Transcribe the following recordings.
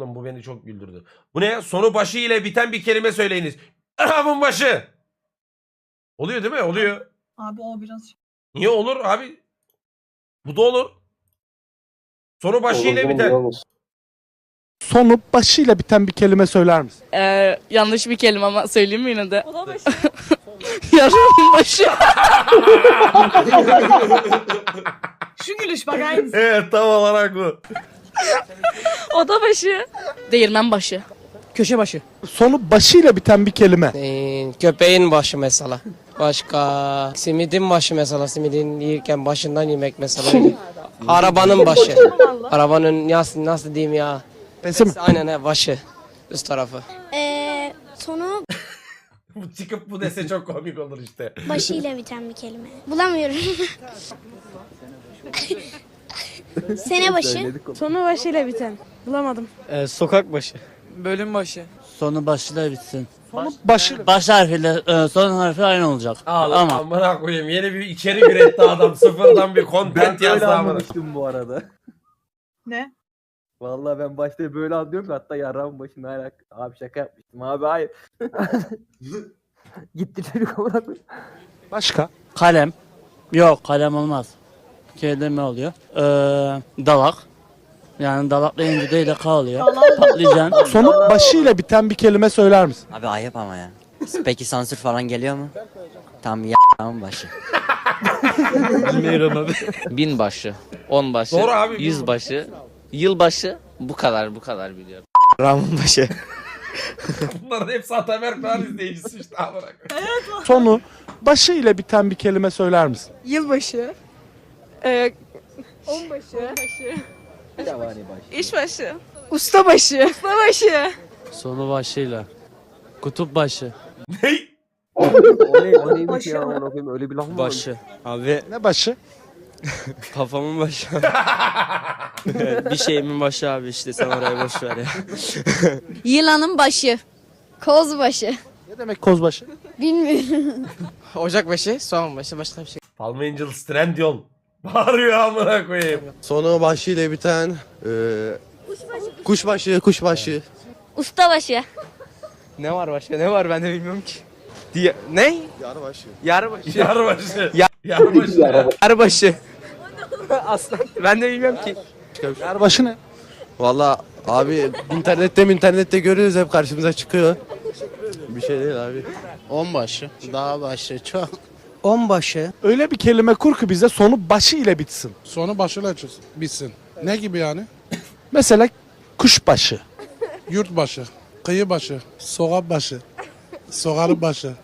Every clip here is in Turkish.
Lan bu beni çok güldürdü. Bu ne? Sonu başı ile biten bir kelime söyleyiniz. Ahamın başı. Oluyor değil mi? Oluyor. Abi o biraz Niye olur abi? Bu da olur. Sonu başı ile biten. Sonu başıyla biten bir kelime söyler misin? Ee, yanlış bir kelime ama söyleyeyim mi yine de? Başı. Yarın başı. Şu gülüş bak aynısı. Evet tam olarak bu. Oda başı. Değirmen başı. Köşe başı. Sonu başıyla biten bir kelime. Ee, köpeğin başı mesela. Başka simidin başı mesela simidin yerken başından yemek mesela. Arabanın başı. Arabanın nasıl nasıl diyeyim ya? Pesi mi? Aynen he başı. Üst tarafı. Ee, sonu Bu çıkıp bu dese çok komik olur işte. başıyla biten bir kelime. Bulamıyorum. Sene başı. Sonu başıyla biten. Bulamadım. Ee, sokak başı. Bölüm başı. Sonu başıyla bitsin. Sonu başı. Baş harfiyle e, son harfi aynı olacak. Ağla Ama amına koyayım. Yeni bir içerik üretti adam. Sıfırdan bir content yazdı amına. anlamıştım bu arada. Ne? Vallahi ben başta böyle anlıyorum ki hatta yarrağımın başında alak. Abi şaka yapmıştım abi hayır. Gitti çocuk koyayım. Başka. kalem. Yok kalem olmaz. Kelime oluyor. Ee, dalak. Yani dalak deyince de K oluyor. Patlıcan. Sonu başıyla biten bir kelime söyler misin? Abi ayıp ama ya. Peki sansür falan geliyor mu? Tam ya başı. Bin başı, on başı, Doğru abi, yüz başı, yıl başı bu kadar bu kadar biliyorum. Ramın başı. Bunların hepsi Ataberk Doğan izleyicisi işte amına koyayım. Sonu başıyla biten bir kelime söyler misin? Yılbaşı. Ee, onbaşı. Baş. İşbaşı. Ustabaşı. Ustabaşı. Sonu başıyla. Kutup başı. Ney? O ne o neymiş Başı. ya amına koyayım öyle bir laf mı var? Başı. Abi Ne başı? kafamın başı. bir şeyimin başı abi işte sen oraya boş ver ya. Yılanın başı. Koz başı. Ne demek kozbaşı? Bilmiyorum. Ocak başı, soğan başı, başka bir şey. Palm Angels Trendyol. Bağırıyor amına koyayım. Sonu başıyla biten e, kuşbaşı, kuşbaşı. Ustabaşı. Ne var başka? Ne var ben de bilmiyorum ki. Diye ne? Yarbaşı. Yarbaşı. Yarbaşı. Ya- Yarbaşı. Yarbaşı. Aslan. Ben de bilmiyorum ki. Yarbaşı ne? Valla abi internette mi internette görüyoruz hep karşımıza çıkıyor. Bir şey değil abi. Onbaşı. Dağ başı. Çok. Onbaşı. Öyle bir kelime kur ki bize sonu başı ile bitsin. Sonu başıyla çıksın, bitsin. Ne gibi yani? Mesela kuşbaşı. Yurt başı, kıyı başı, sokak başı, soğanın başı.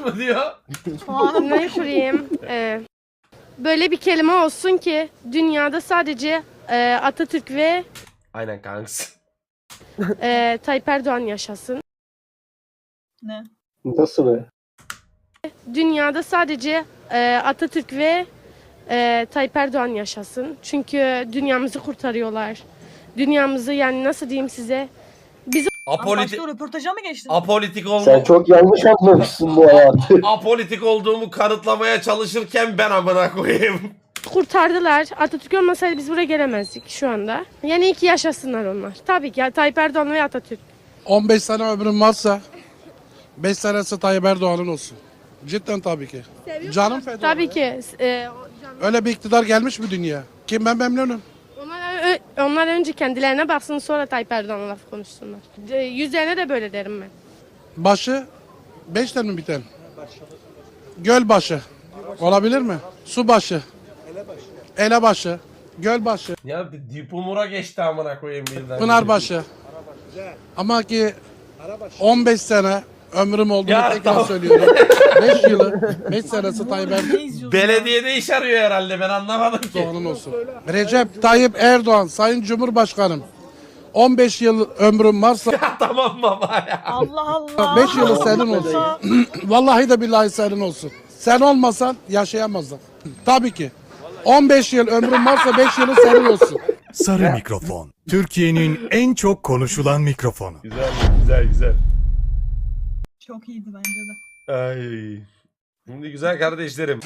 Mı diyor? Ne kurayım? Ee, böyle bir kelime olsun ki dünyada sadece e, Atatürk ve Aynen kanks. e, Tayyip Erdoğan yaşasın. Ne? Nasıl be? Dünyada sadece e, Atatürk ve e, Tayyip Erdoğan yaşasın. Çünkü dünyamızı kurtarıyorlar. Dünyamızı yani nasıl diyeyim size? Apolitik, Başka röportaja mı geçtin? apolitik olduğumu, çok yanlış anlamışsın bu hayatı. apolitik olduğumu kanıtlamaya çalışırken ben amına koyayım. kurtardılar. Atatürk olmasaydı biz buraya gelemezdik şu anda. Yani iyi ki yaşasınlar onlar. Tabii ki ya, Tayyip Erdoğan ve Atatürk. 15 sene ömrüm varsa 5 senesi Tayyip Erdoğan'ın olsun. Cidden tabii ki. Canım feda. Tabii ki. e, Öyle bir iktidar gelmiş mi dünya? Kim ben memnunum. onlar, ö- onlar önce kendilerine baksın sonra Tayyip Erdoğan'la laf konuşsunlar. E, Yüzlerine de böyle derim ben. Başı 5 mi biten? Göl başı. Olabilir mi? Su başı. Ele başı. Göl başı. Ya Dipumur'a geçti amına koyayım birden. Pınar başı. Ama ki 15 sene ömrüm olduğunu Ya tekrar tamam. söylüyorum. 5 yılı, 5 senesi Tayyip Erdoğan? Belediyede iş arıyor herhalde ben anlamadım ki. Erdoğan'ın olsun. Recep Tayyip Erdoğan, Sayın Cumhurbaşkanım. 15 yıl ömrüm varsa Ya tamam baba ya. Allah Allah. 5 yılı senin olsun. Allah. Vallahi de billahi senin olsun. Sen olmasan yaşayamazdık. Tabii ki. 15 yıl ömrüm varsa 5 yılı senin olsun. Sarı mikrofon. Türkiye'nin en çok konuşulan mikrofonu. Güzel güzel güzel. Çok iyiydi bence de. Ay. Şimdi güzel kardeşlerim.